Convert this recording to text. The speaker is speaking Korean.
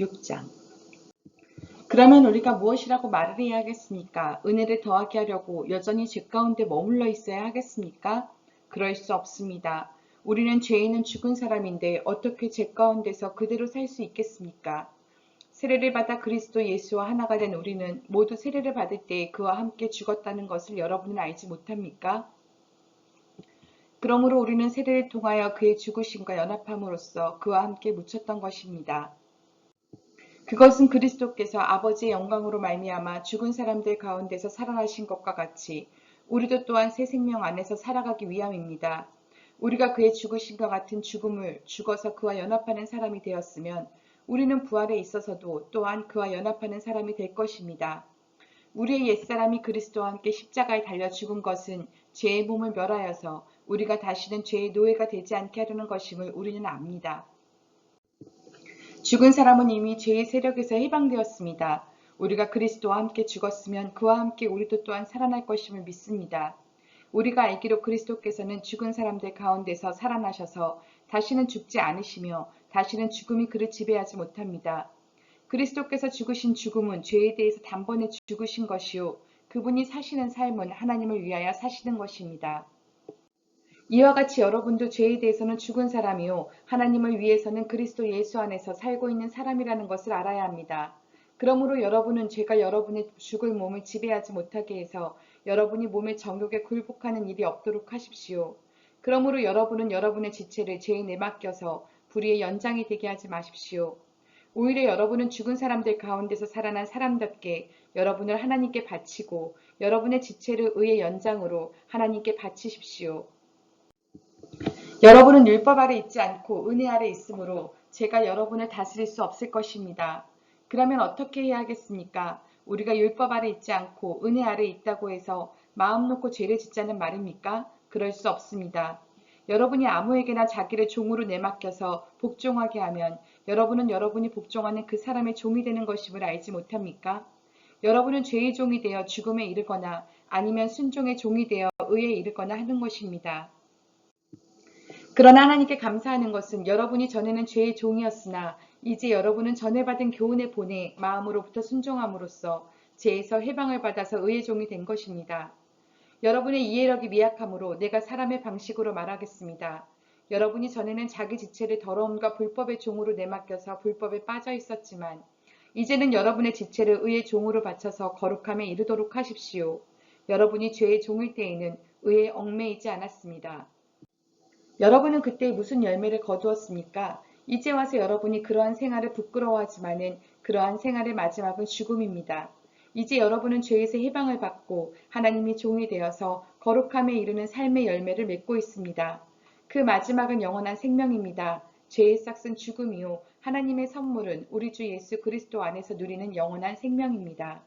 6장 그러면 우리가 무엇이라고 말을 해야 하겠습니까? 은혜를 더하게 하려고 여전히 죄 가운데 머물러 있어야 하겠습니까? 그럴 수 없습니다. 우리는 죄인은 죽은 사람인데 어떻게 죄 가운데서 그대로 살 수 있겠습니까? 세례를 받아 그리스도 예수와 하나가 된 우리는 모두 세례를 받을 때 그와 함께 죽었다는 것을 여러분은 알지 못합니까? 그러므로 우리는 세례를 통하여 그의 죽으심과 연합함으로써 그와 함께 묻혔던 것입니다. 그것은 그리스도께서 아버지의 영광으로 말미암아 죽은 사람들 가운데서 살아나신 것과 같이 우리도 또한 새 생명 안에서 살아가기 위함입니다. 우리가 그의 죽으심과 같은 죽음을 죽어서 그와 연합하는 사람이 되었으면 우리는 부활에 있어서도 또한 그와 연합하는 사람이 될 것입니다. 우리의 옛사람이 그리스도와 함께 십자가에 달려 죽은 것은 죄의 몸을 멸하여서 우리가 다시는 죄의 노예가 되지 않게 하려는 것임을 우리는 압니다. 죽은 사람은 이미 죄의 세력에서 해방되었습니다. 우리가 그리스도와 함께 죽었으면 그와 함께 우리도 또한 살아날 것임을 믿습니다. 우리가 알기로 그리스도께서는 죽은 사람들 가운데서 살아나셔서 다시는 죽지 않으시며 다시는 죽음이 그를 지배하지 못합니다. 그리스도께서 죽으신 죽음은 죄에 대해서 단번에 죽으신 것이요. 그분이 사시는 삶은 하나님을 위하여 사시는 것입니다. 이와 같이 여러분도 죄에 대해서는 죽은 사람이요. 하나님을 위해서는 그리스도 예수 안에서 살고 있는 사람이라는 것을 알아야 합니다. 그러므로 여러분은 죄가 여러분의 죽을 몸을 지배하지 못하게 해서 여러분이 몸의 정욕에 굴복하는 일이 없도록 하십시오. 그러므로 여러분은 여러분의 지체를 죄에 내맡겨서 불의의 연장이 되게 하지 마십시오. 오히려 여러분은 죽은 사람들 가운데서 살아난 사람답게 여러분을 하나님께 바치고 여러분의 지체를 의의 연장으로 하나님께 바치십시오. 여러분은 율법 아래 있지 않고 은혜 아래 있으므로 제가 여러분을 다스릴 수 없을 것입니다. 그러면 어떻게 해야 하겠습니까? 우리가 율법 아래 있지 않고 은혜 아래 있다고 해서 마음 놓고 죄를 짓자는 말입니까? 그럴 수 없습니다. 여러분이 아무에게나 자기를 종으로 내맡겨서 복종하게 하면 여러분은 여러분이 복종하는 그 사람의 종이 되는 것임을 알지 못합니까? 여러분은 죄의 종이 되어 죽음에 이르거나 아니면 순종의 종이 되어 의에 이르거나 하는 것입니다. 그러나 하나님께 감사하는 것은 여러분이 전에는 죄의 종이었으나 이제 여러분은 전에 받은 교훈의 본에 마음으로부터 순종함으로써 죄에서 해방을 받아서 의의 종이 된 것입니다. 여러분의 이해력이 미약함으로 내가 사람의 방식으로 말하겠습니다. 여러분이 전에는 자기 지체를 더러움과 불법의 종으로 내맡겨서 불법에 빠져 있었지만 이제는 여러분의 지체를 의의 종으로 바쳐서 거룩함에 이르도록 하십시오. 여러분이 죄의 종일 때에는 의에 얽매이지 않았습니다. 여러분은 그때 무슨 열매를 거두었습니까? 이제 와서 여러분이 그러한 생활을 부끄러워하지만은 그러한 생활의 마지막은 죽음입니다. 이제 여러분은 죄에서 해방을 받고 하나님이 종이 되어서 거룩함에 이르는 삶의 열매를 맺고 있습니다. 그 마지막은 영원한 생명입니다. 죄의 싹은 죽음이요. 하나님의 선물은 우리 주 예수 그리스도 안에서 누리는 영원한 생명입니다.